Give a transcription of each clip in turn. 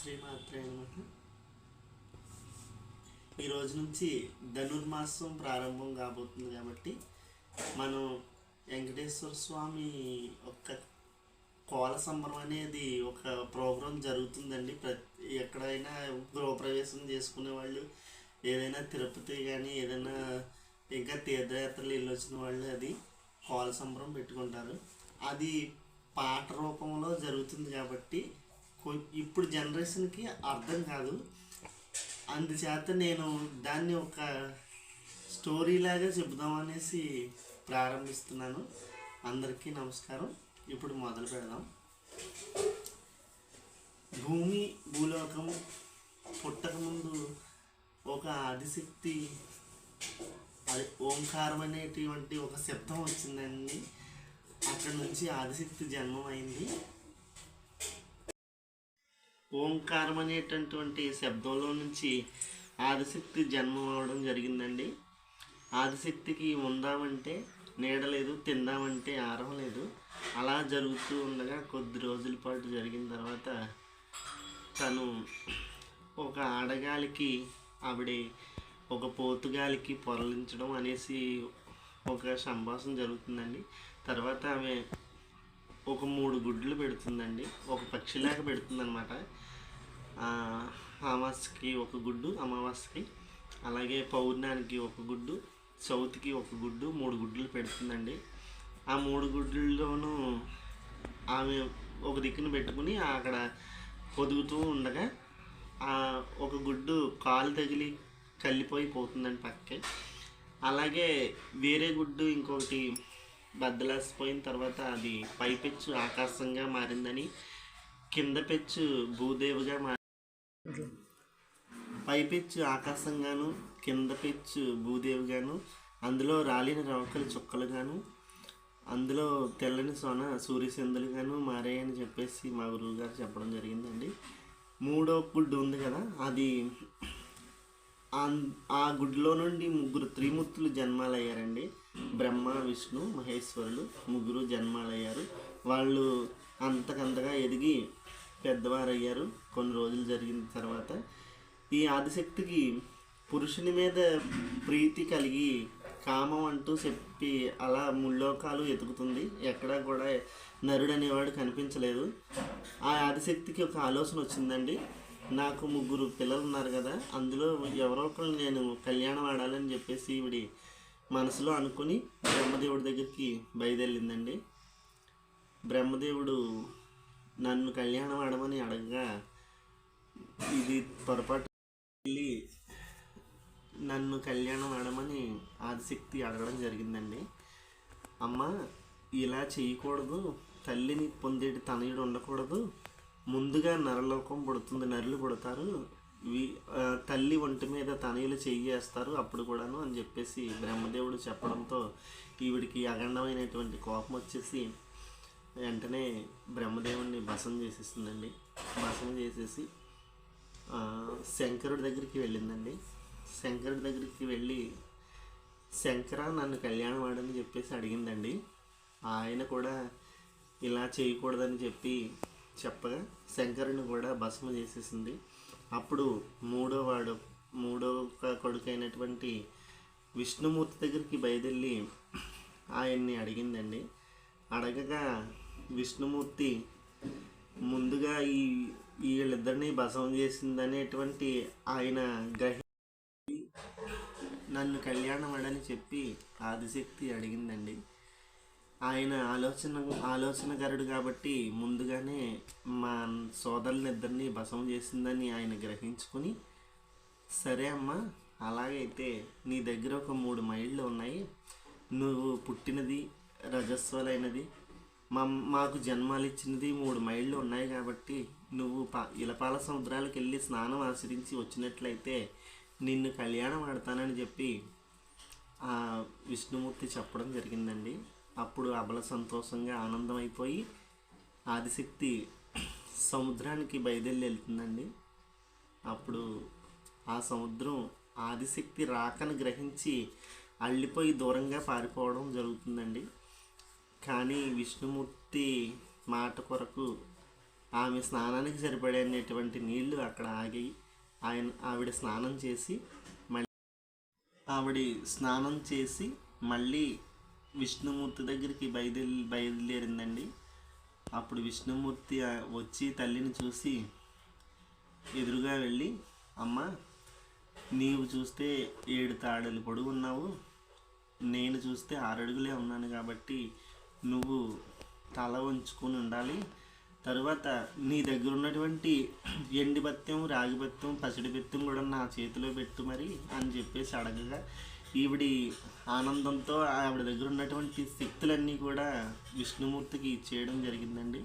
శ్రీమాత్రే అనమాట ఈరోజు నుంచి ధనుర్మాసం ప్రారంభం కాబోతుంది కాబట్టి మనం వెంకటేశ్వర స్వామి ఒక కోల సంబరం అనేది ఒక ప్రోగ్రాం జరుగుతుందండి. ప్రతి ఎక్కడైనా గృహప్రవేశం చేసుకునే వాళ్ళు ఏదైనా తిరుపతి కానీ ఏదైనా ఇంకా తీర్థయాత్రలు వెళ్ళి వచ్చిన వాళ్ళు అది కోల సంబరం పెట్టుకుంటారు. అది పాట రూపంలో జరుగుతుంది కాబట్టి ఇప్పుడు జనరేషన్కి అర్థం కాదు. అందుచేత నేను దాన్ని ఒక స్టోరీ లాగా చెబుదామనేసి ప్రారంభిస్తున్నాను. అందరికీ నమస్కారం. ఇప్పుడు మొదలు పెడదాం. భూమి భూలోకం పుట్టకముందు ఒక ఆదిశక్తి అది ఓంకారం అనేటువంటి ఒక శబ్దం వచ్చిందండి. అక్కడ నుంచి ఆదిశక్తి జన్మం అయింది ఓంకారం అనేటటువంటి శబ్దంలో నుంచి ఆదిశక్తి జన్మం అవడం జరిగిందండి. ఆదిశక్తికి ఉందామంటే నీడలేదు తిందామంటే ఆరం లేదు. అలా జరుగుతూ ఉండగా కొద్ది రోజుల పాటు జరిగిన తర్వాత తను ఒక ఆడగాలికి ఆవిడ ఒక పోతుగాలికి పొరలించడం అనేసి ఒక సంభాషణ జరుగుతుందండి. తర్వాత ఆమె ఒక మూడు గుడ్లు పెడుతుందండి. ఒక పక్షిలాగా పెడుతుంది అనమాట అమావాస్యకి ఒక గుడ్డు అమావాస్యకి అలాగే పౌర్ణానికి ఒక గుడ్డు చవితికి ఒక గుడ్డు మూడు గుడ్లు పెడుతుందండి. ఆ మూడు గుడ్లలోనూ ఆమె ఒక దిక్కున పెట్టుకుని అక్కడ పొదుగుతూ ఉండగా ఆ ఒక గుడ్డు కాలు తగిలి కల్లిపోయి పోతుందండి పక్కకి. అలాగే వేరే గుడ్డు ఇంకొకటి బద్దలేసిపోయిన తర్వాత అది పై పెచ్చు ఆకాశంగా మారిందని కింద పెచ్చు భూదేవిగా మారి పై పెచ్చు ఆకాశంగాను కింద పెచ్చు భూదేవిగాను అందులో రాలిన రవకలు చుక్కలుగాను అందులో తెల్లని సోన సూర్యచంద్రులుగాను మారాయని చెప్పేసి మా గురువు గారు చెప్పడం జరిగిందండి. మూడో గుడ్డు ఉంది కదా అది ఆ గుడ్లో నుండి ముగ్గురు త్రిమూర్తులు జన్మాలయ్యారండి. బ్రహ్మ విష్ణు మహేశ్వరులు ముగ్గురు జన్మాలయ్యారు. వాళ్ళు అంతకంతగా ఎదిగి పెద్దవారయ్యారు. కొన్ని రోజులు జరిగిన తర్వాత ఈ ఆదిశక్తికి పురుషుని మీద ప్రీతి కలిగి కామం అంటూ చెప్పి అలా ముల్లోకాలు ఎతుకుతుంది. ఎక్కడా కూడా నరుడు అనేవాడు కనిపించలేదు. ఆ ఆదిశక్తికి ఒక ఆలోచన వచ్చిందండి. నాకు ముగ్గురు పిల్లలు ఉన్నారు కదా అందులో ఎవరో ఒకరు నేను కళ్యాణం ఆడాలని చెప్పేసి ఇవిడి మనసులో అనుకుని బ్రహ్మదేవుడి దగ్గరికి బయలుదేరిందండి. బ్రహ్మదేవుడు నన్ను కళ్యాణం ఆడమని అడగగా ఇది పొరపాటు వెళ్ళి నన్ను కళ్యాణం ఆడమని ఆదిశక్తి అడగడం జరిగిందండి. అమ్మ ఇలా చేయకూడదు. తల్లిని పొందేటి తనయుడు ఉండకూడదు. ముందుగా నరలోకం పుడుతుంది నరులు పుడతారు. తల్లి ఒంటి మీద తనయులు చెయ్యేస్తారు అప్పుడు కూడాను అని చెప్పేసి బ్రహ్మదేవుడు చెప్పడంతో ఈవిడికి అఖండమైనటువంటి కోపం వచ్చేసి వెంటనే బ్రహ్మదేవుడిని భసం చేసేసిందండి భసం చేసేసి శంకరుడి దగ్గరికి వెళ్ళిందండి. శంకరుడి దగ్గరికి వెళ్ళి శంకర నన్ను కళ్యాణం ఆడని చెప్పేసి అడిగిందండి. ఆయన కూడా ఇలా చేయకూడదని చెప్పి చెప్పగా శంకరుని కూడా భస్మ చేసేసింది. అప్పుడు మూడో వాడు మూడో కొడుకైనటువంటి విష్ణుమూర్తి దగ్గరికి బయదెళ్ళి ఆయన్ని అడిగిందండి. అడగగా విష్ణుమూర్తి ముందుగా ఈ వీళ్ళిద్దరిని బసం చేసిందనేటువంటి ఆయన గ్రహి నన్ను కళ్యాణం అడని చెప్పి ఆదిశక్తి అడిగిందండి. ఆయన ఆలోచన ఆలోచనగరుడు కాబట్టి ముందుగానే మా సోదరునిద్దరిని భసం చేసిందని ఆయన గ్రహించుకుని సరే అమ్మా అలాగైతే నీ దగ్గర ఒక మూడు మైళ్ళు ఉన్నాయి. నువ్వు పుట్టినది రజస్వలైనది మా మాకు జన్మాలిచ్చినది మూడు మైళ్ళు ఉన్నాయి కాబట్టి నువ్వు పా ఇలపాల సముద్రాలకు వెళ్ళి స్నానం ఆచరించి వచ్చినట్లయితే నిన్ను కళ్యాణం ఆడతానని చెప్పి ఆ విష్ణుమూర్తి చెప్పడం జరిగిందండి. అప్పుడు అబల సంతోషంగా ఆనందం అయిపోయి ఆదిశక్తి సముద్రానికి బయలుదేరి వెళ్తుందండి. అప్పుడు ఆ సముద్రం ఆదిశక్తి రాకను గ్రహించి అల్లిపోయి దూరంగా పారిపోవడం జరుగుతుందండి. కానీ విష్ణుమూర్తి మాట కొరకు ఆమె స్నానానికి సరిపడేటువంటి నీళ్ళు అక్కడ ఆగి ఆయన ఆవిడ స్నానం చేసి మళ్ళీ ఆవిడ స్నానం చేసి మళ్ళీ విష్ణుమూర్తి దగ్గరికి బయలుదేరి బయలుదేరిందండి. అప్పుడు విష్ణుమూర్తి వచ్చి తల్లిని చూసి ఎదురుగా వెళ్ళి అమ్మ నీవు చూస్తే ఏడు తాడలు పొడుగున్నావు నేను చూస్తే ఆరడుగులే ఉన్నాను కాబట్టి నువ్వు తల వంచుకొని ఉండాలి. తరువాత నీ దగ్గర ఉన్నటువంటి ఎండి బత్యం రాగి బత్యం పసిడి బెత్తం కూడా నా చేతిలో పెట్టు మరి అని చెప్పేసి అడగగా ఈవిడి ఆనందంతో ఆవిడ దగ్గర ఉన్నటువంటి శక్తులన్నీ కూడా విష్ణుమూర్తికి ఇచ్చేయడం జరిగిందండి.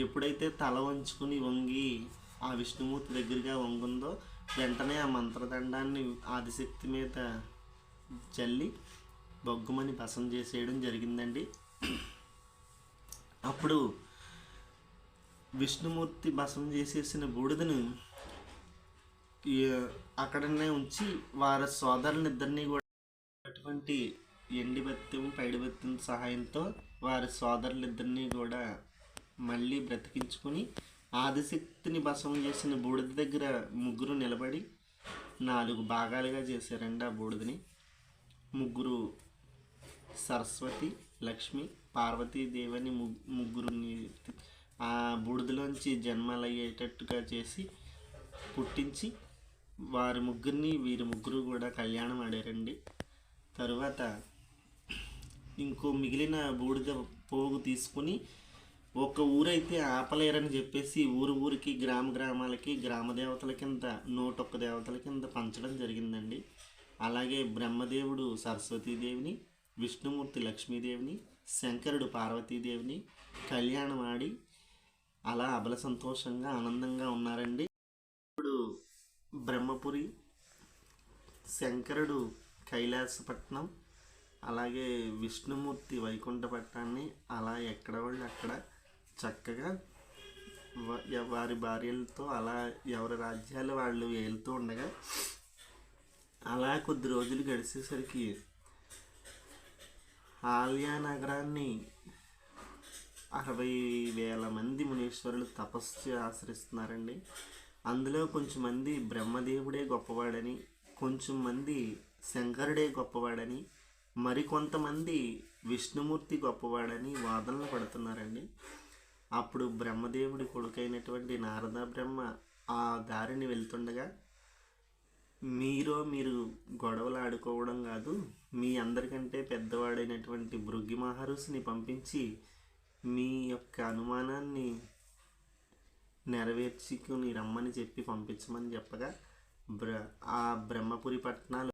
ఎప్పుడైతే తల వంచుకుని వంగి ఆ విష్ణుమూర్తి దగ్గరగా వంగుందో వెంటనే ఆ మంత్రదండాన్ని ఆదిశక్తి మీద చల్లి బొగ్గుమని భసం చేసేయడం జరిగిందండి. అప్పుడు విష్ణుమూర్తి భసం చేసేసిన బూడిదను అక్కడనే ఉంచి వారి సోదరునిద్దరినీ కూడా వంటి ఎండి బెత్తం పైడి బెత్తం సహాయంతో వారి సోదరులిద్దరినీ కూడా మళ్ళీ బ్రతికించుకొని ఆదిశక్తిని భసం చేసిన బూడిద దగ్గర ముగ్గురు నిలబడి నాలుగు భాగాలుగా చేశారండి ఆ బూడిదని. ముగ్గురు సరస్వతి లక్ష్మి పార్వతీదేవి అని ముగ్గురుని ఆ బూడిదలోంచి జన్మలయ్యేటట్టుగా చేసి పుట్టించి వారి ముగ్గురిని వీరి ముగ్గురు కూడా కళ్యాణం ఆడారండి. తరువాత ఇంకో మిగిలిన బూడిద పోగు తీసుకుని ఒక ఊరైతే ఆపలేరని చెప్పేసి ఊరు ఊరికి గ్రామ గ్రామాలకి గ్రామ దేవతల కింద నూటొక్క దేవతల కింద పంచడం జరిగిందండి. అలాగే బ్రహ్మదేవుడు సరస్వతీదేవిని విష్ణుమూర్తి లక్ష్మీదేవిని శంకరుడు పార్వతీదేవిని కళ్యాణం ఆడి అలా అబల సంతోషంగా ఆనందంగా ఉన్నారండి. ఇప్పుడు బ్రహ్మపురి శంకరుడు కైలాసపట్నం అలాగే విష్ణుమూర్తి వైకుంఠపట్నాన్ని అలా ఎక్కడ వాళ్ళు అక్కడ చక్కగా వారి భార్యలతో అలా ఎవరి రాజ్యాలు వాళ్ళు వెళ్తూ ఉండగా అలా కొద్ది రోజులు గడిచేసరికి ఆలయా నగరాన్ని అరవై వేల మంది మునీశ్వరులు తపస్సు ఆచరిస్తున్నారండి అందులో కొంచెం మంది బ్రహ్మదేవుడే గొప్పవాడని కొంచెం మంది శంకరుడే గొప్పవాడని మరికొంతమంది విష్ణుమూర్తి గొప్పవాడని వాదనలు పడుతున్నారండి. అప్పుడు బ్రహ్మదేవుడి కొడుకైనటువంటి నారద బ్రహ్మ ఆ దారిని వెళ్తుండగా మీరో మీరు గొడవలు ఆడుకోవడం కాదు మీ అందరికంటే పెద్దవాడైనటువంటి భృగి మహర్షిని పంపించి మీ యొక్క అనుమానాన్ని నెరవేర్చుకుని రమ్మని చెప్పి పంపించమని చెప్పగా బ్ర ఆ బ్రహ్మపురి పట్టణాలు